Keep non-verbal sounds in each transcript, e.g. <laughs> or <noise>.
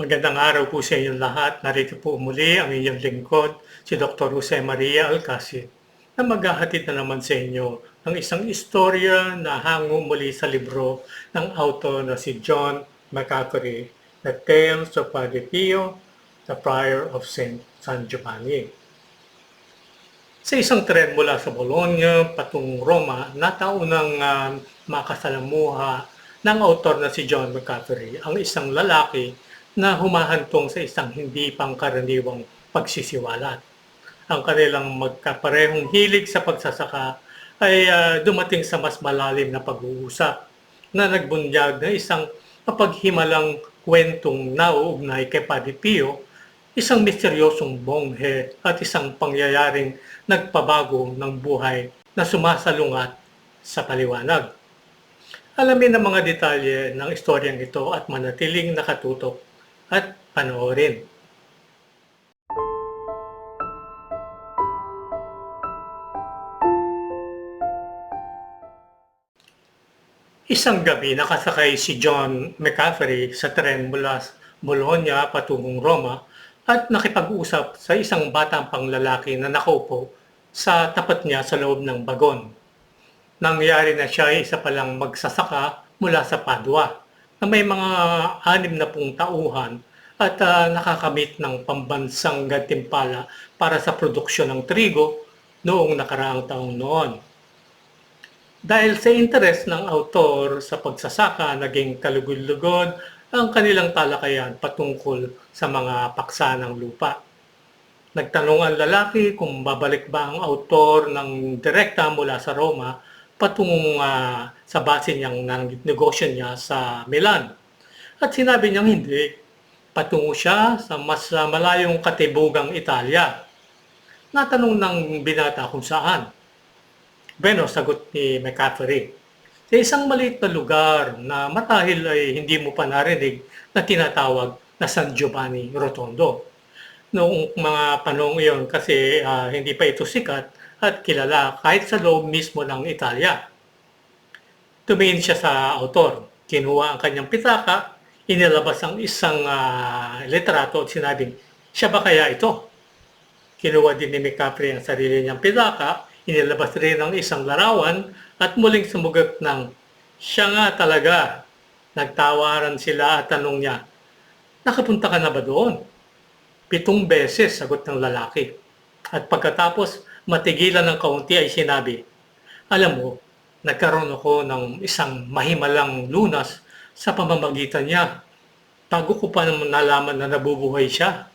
Magandang araw po sa inyong lahat. Narito po muli ang inyong lingkod, si Dr. Jose Maria Alcacid, na maghahatid na naman sa inyo ng isang istorya na hango muli sa libro ng author na si John McCaffrey, The Tales of Padre Pio, The Prior of St. San Giovanni. Sa isang tren mula sa Bologna patungong Roma, nataunang uh, makasalamuha ng autor na si John McCaffrey, ang isang lalaki na humahantong sa isang hindi pangkaraniwang pagsisiwalat. Ang kanilang magkaparehong hilig sa pagsasaka ay uh, dumating sa mas malalim na pag-uusap na nagbunyag na isang mapaghimalang kwentong nauugnay kay Padre Pio, isang misteryosong bonghe at isang pangyayaring nagpabago ng buhay na sumasalungat sa paliwanag. Alamin ang mga detalye ng istoryang ito at manatiling nakatutok at panoorin. Isang gabi nakasakay si John McCaffrey sa tren mula Bologna patungong Roma at nakipag-usap sa isang batang panglalaki na nakaupo sa tapat niya sa loob ng bagon. Nangyari na siya ay isa palang magsasaka mula sa Padua na may mga anim na pung tauhan at uh, nakakamit ng pambansang gantimpala para sa produksyon ng trigo noong nakaraang taong noon. Dahil sa interes ng autor sa pagsasaka, naging kalugod-lugod ang kanilang talakayan patungkol sa mga paksa ng lupa. Nagtanong ang lalaki kung babalik ba ang autor ng direkta mula sa Roma patungong uh, sa base niyang ng negosyo niya sa Milan. At sinabi niyang hindi, patungo siya sa mas uh, malayong katibugang Italia. Natanong ng binata kung saan. Bueno, sagot ni McCaffrey. Sa isang maliit na lugar na matahil ay hindi mo pa narinig na tinatawag na San Giovanni Rotondo. Noong mga panong iyon kasi uh, hindi pa ito sikat at kilala kahit sa loob mismo ng Italia. Tumingin siya sa autor, kinuha ang kanyang pitaka, inilabas ang isang uh, litrato at sinabing, siya ba kaya ito? Kinuha din ni McCaffrey ang sarili niyang pitaka Inilabas rin ang isang larawan at muling sumugat ng, siya nga talaga. Nagtawaran sila at tanong niya, nakapunta ka na ba doon? Pitong beses, sagot ng lalaki. At pagkatapos, matigilan ng kaunti ay sinabi, alam mo, nagkaroon ako ng isang mahimalang lunas sa pamamagitan niya. Bago ko pa naman nalaman na nabubuhay siya.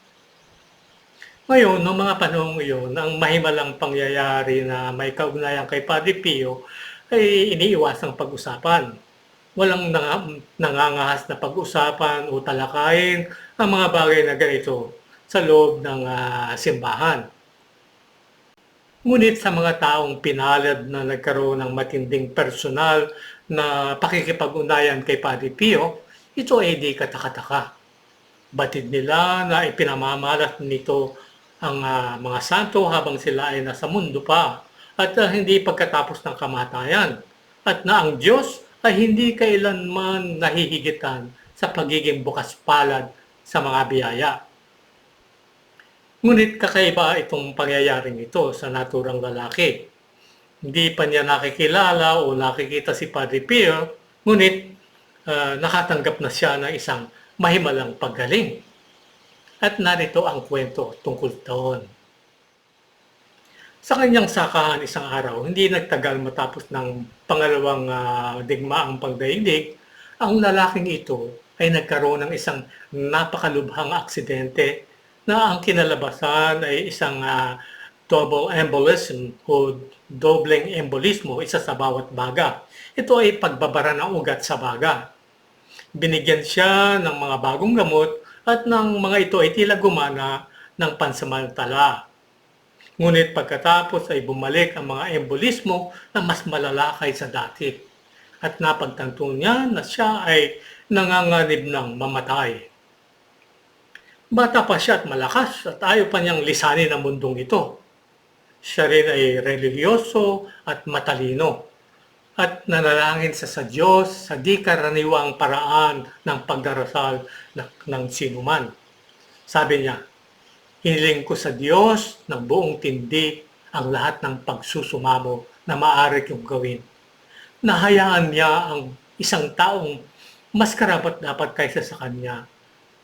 Ngayon, noong mga panahon iyon, ang mahimalang pangyayari na may kaugnayan kay Padre Pio ay iniiwasang pag-usapan. Walang nang, nangangahas na pag-usapan o talakayin ang mga bagay na ganito sa loob ng uh, simbahan. Ngunit sa mga taong pinalad na nagkaroon ng matinding personal na pakikipag-unayan kay Padre Pio, ito ay di katakataka. Batid nila na ipinamamalat nito ang uh, mga santo habang sila ay nasa mundo pa at uh, hindi pagkatapos ng kamatayan at na ang Diyos ay hindi kailanman nahihigitan sa pagiging bukas palad sa mga biyaya. Ngunit kakaiba itong pangyayaring ito sa naturang lalaki. Hindi pa niya nakikilala o nakikita si Padre Pio, ngunit uh, nakatanggap na siya ng isang mahimalang paggaling. At narito ang kwento tungkol doon. Sa kanyang sakahan isang araw, hindi nagtagal matapos ng pangalawang uh, digmaang pagdaigdig, ang lalaking ito ay nagkaroon ng isang napakalubhang aksidente na ang kinalabasan ay isang uh, double embolism o dobleng embolismo, isa sa bawat baga. Ito ay pagbabara ng ugat sa baga. Binigyan siya ng mga bagong gamot at ng mga ito ay tila gumana ng pansamantala. Ngunit pagkatapos ay bumalik ang mga embolismo na mas malala kaysa dati. At napagtanto niya na siya ay nanganganib ng mamatay. Bata pa siya at malakas at ayaw pa niyang lisanin ang mundong ito. Siya rin ay religyoso at matalino. at nanalangin sa sa Diyos sa di karaniwang paraan ng pagdarasal ng, sinuman. Sabi niya, hiniling ko sa Diyos ng buong tindi ang lahat ng pagsusumamo na maaari kong gawin. Nahayaan niya ang isang taong mas karapat dapat kaysa sa kanya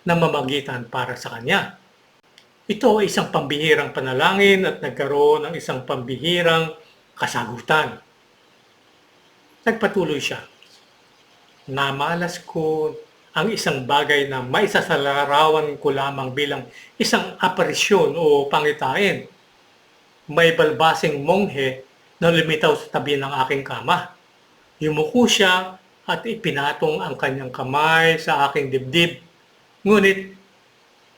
na mamagitan para sa kanya. Ito ay isang pambihirang panalangin at nagkaroon ng isang pambihirang kasagutan. Nagpatuloy siya. Namalas ko ang isang bagay na maisasalarawan ko lamang bilang isang aparisyon o pangitain. May balbasing monghe na lumitaw sa tabi ng aking kama. Yumuko siya at ipinatong ang kanyang kamay sa aking dibdib. Ngunit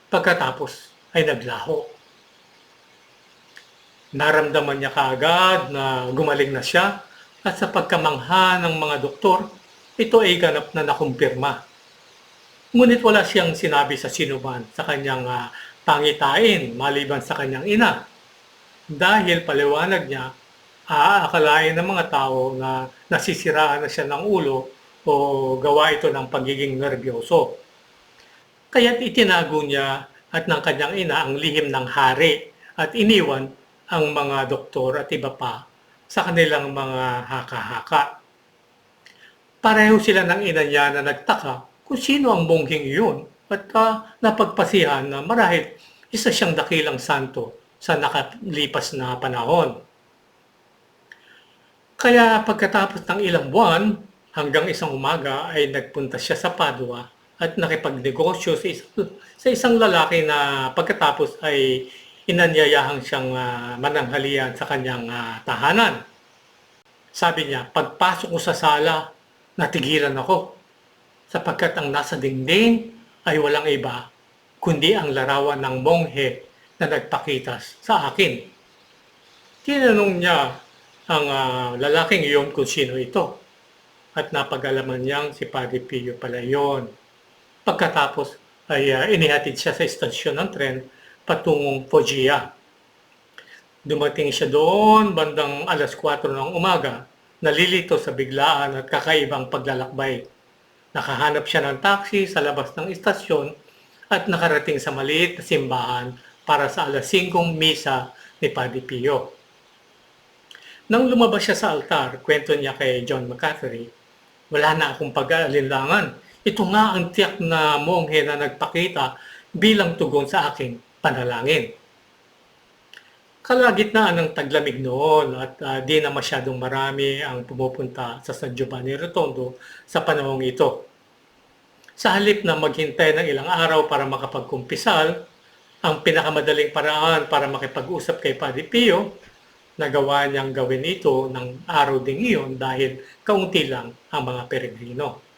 pagkatapos ay naglaho. Naramdaman niya kaagad na gumaling na siya at sa pagkamangha ng mga doktor, ito ay ganap na nakumpirma. Ngunit wala siyang sinabi sa sinuman sa kanyang uh, pangitain maliban sa kanyang ina. Dahil paliwanag niya, aakalain ng mga tao na nasisiraan na siya ng ulo o gawa ito ng pagiging nervyoso. Kaya't itinago niya at ng kanyang ina ang lihim ng hari at iniwan ang mga doktor at iba pa sa kanilang mga haka-haka. Pareho sila ng ina niya na nagtaka kung sino ang bonghing iyon at uh, napagpasihan na marahil isa siyang dakilang santo sa nakalipas na panahon. Kaya pagkatapos ng ilang buwan, hanggang isang umaga ay nagpunta siya sa Padua at nakipagnegosyo sa isang, <laughs> sa isang lalaki na pagkatapos ay inanyayahan siyang uh, mananghalian sa kanyang uh, tahanan. Sabi niya, pagpasok ko sa sala, natigilan ako sapagkat ang nasa dingding ay walang iba kundi ang larawan ng monghe na nagpakita sa akin. Tinanong niya ang uh, lalaking iyon kung sino ito at napag-alaman niyang si Padre Pio pala iyon. Pagkatapos ay uh, inihatid siya sa istasyon ng tren patungong Foggia. Dumating siya doon bandang alas 4 ng umaga, nalilito sa biglaan at kakaibang paglalakbay. Nakahanap siya ng taxi sa labas ng istasyon at nakarating sa maliit na simbahan para sa alas 5 misa ni Padre Pio. Nang lumabas siya sa altar, kwento niya kay John McCaffrey, wala na akong pag-aalinlangan. Ito nga ang tiyak na monghe na nagpakita bilang tugon sa aking panalangin. Kalagitnaan ng taglamig noon at uh, di na masyadong marami ang pumupunta sa San Giovanni Rotondo sa panahong ito. Sa halip na maghintay ng ilang araw para makapagkumpisal, ang pinakamadaling paraan para makipag-usap kay Padre Pio, nagawa niyang gawin ito ng araw ding iyon dahil kaunti lang ang mga peregrino.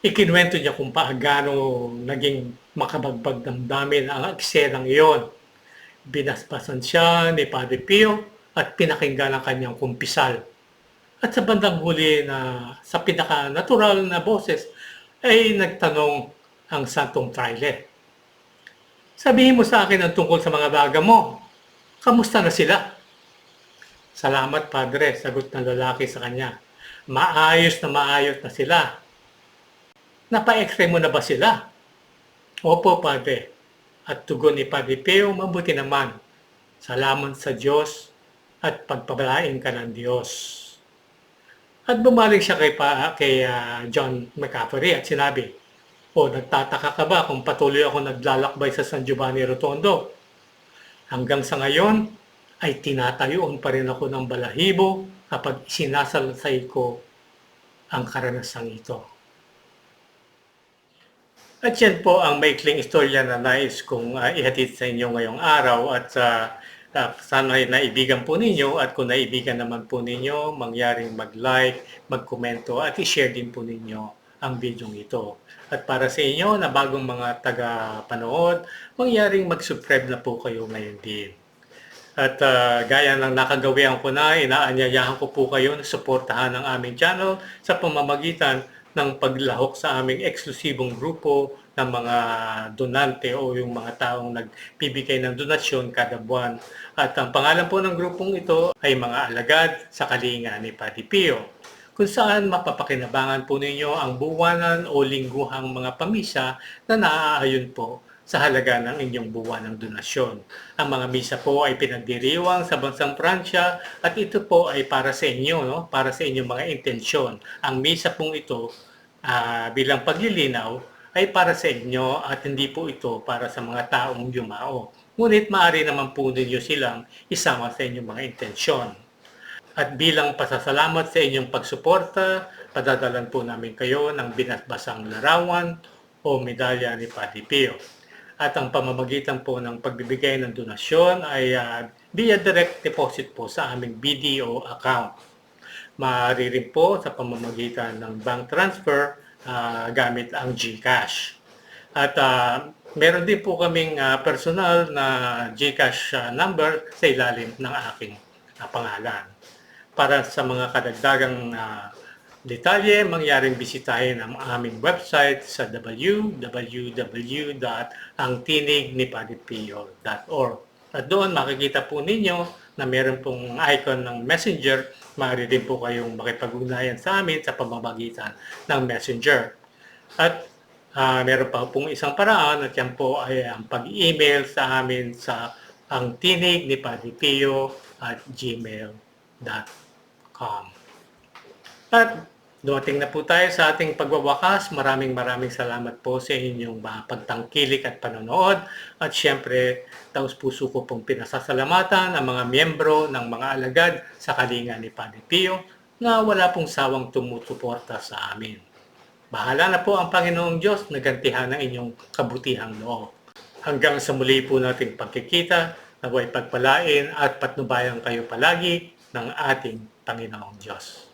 Ikinwento niya kung paano naging makabagbag damdamin ang eksenang iyon. Binasbasan siya ni Padre Pio at pinakinggan ang kanyang kumpisal. At sa bandang huli na sa pinaka-natural na boses ay nagtanong ang Santong Trailer. Sabihin mo sa akin ang tungkol sa mga baga mo. Kamusta na sila? Salamat, Padre, sagot ng lalaki sa kanya. Maayos na maayos na sila. Napa-x-ray na ba sila? Opo, Padre. At tugon ni Padre Peo, mabuti naman. Salamat sa Diyos at pagpabalain ka ng Diyos. At bumalik siya kay, pa, kay uh, John McCaffrey at sinabi, O nagtataka ka ba kung patuloy ako naglalakbay sa San Giovanni Rotondo? Hanggang sa ngayon ay tinatayuan pa rin ako ng balahibo kapag sinasalasay ko ang karanasang ito. At yan po ang maikling istorya na nais kong uh, ihatid sa inyo ngayong araw at uh, uh, sana ay naibigan po ninyo at kung naibigan naman po ninyo, mangyaring mag-like, mag-komento at i-share din po ninyo ang video ito. At para sa inyo na bagong mga taga-panood, mangyaring mag-subscribe na po kayo ngayon din. At uh, gaya ng nakagawian ko na, inaanyayahan ko po kayo na suportahan ang aming channel sa pamamagitan ng paglahok sa aming eksklusibong grupo ng mga donante o yung mga taong nagbibigay ng donasyon kada buwan. At ang pangalan po ng grupong ito ay mga alagad sa kalinga ni Padre Pio kung saan mapapakinabangan po ninyo ang buwanan o lingguhang mga pamisa na naaayon po sa halaga ng inyong buwanang donasyon. Ang mga misa po ay pinagdiriwang sa bansang Pransya at ito po ay para sa inyo, no? para sa inyong mga intensyon. Ang misa pong ito ah, bilang paglilinaw ay para sa inyo at hindi po ito para sa mga taong yumao. Ngunit maaari naman po ninyo silang isama sa inyong mga intensyon. At bilang pasasalamat sa inyong pagsuporta, padadalan po namin kayo ng binasbasang larawan o medalya ni Padre Pio. At ang pamamagitan po ng pagbibigay ng donasyon ay ah, via direct deposit po sa aming BDO account. Maaari rin po sa pamamagitan ng bank transfer ah, gamit ang GCash. At ah, meron din po kaming ah, personal na GCash ah, number sa ilalim ng aking ah, pangalan. Para sa mga kadagdagang ah, detalye, mangyaring bisitahin ang aming website sa www.angtinignipadipio.org. At doon makikita po ninyo na meron pong icon ng messenger. Maaari din po kayong makipag-ugnayan sa amin sa pamamagitan ng messenger. At ah, meron pa pong isang paraan at yan po ay ang pag-email sa amin sa ang at gmail.com. At dumating na po tayo sa ating pagwawakas. Maraming maraming salamat po sa inyong pagtangkilik at panonood. At syempre, taos puso ko pong pinasasalamatan ang mga miyembro ng mga alagad sa kalinga ni Padre Pio na wala pong sawang tumusuporta sa amin. Bahala na po ang Panginoong Diyos na gantihan ng inyong kabutihang loob. Hanggang sa muli po nating pagkikita, naway pagpalain at patnubayan kayo palagi ng ating Panginoong Diyos.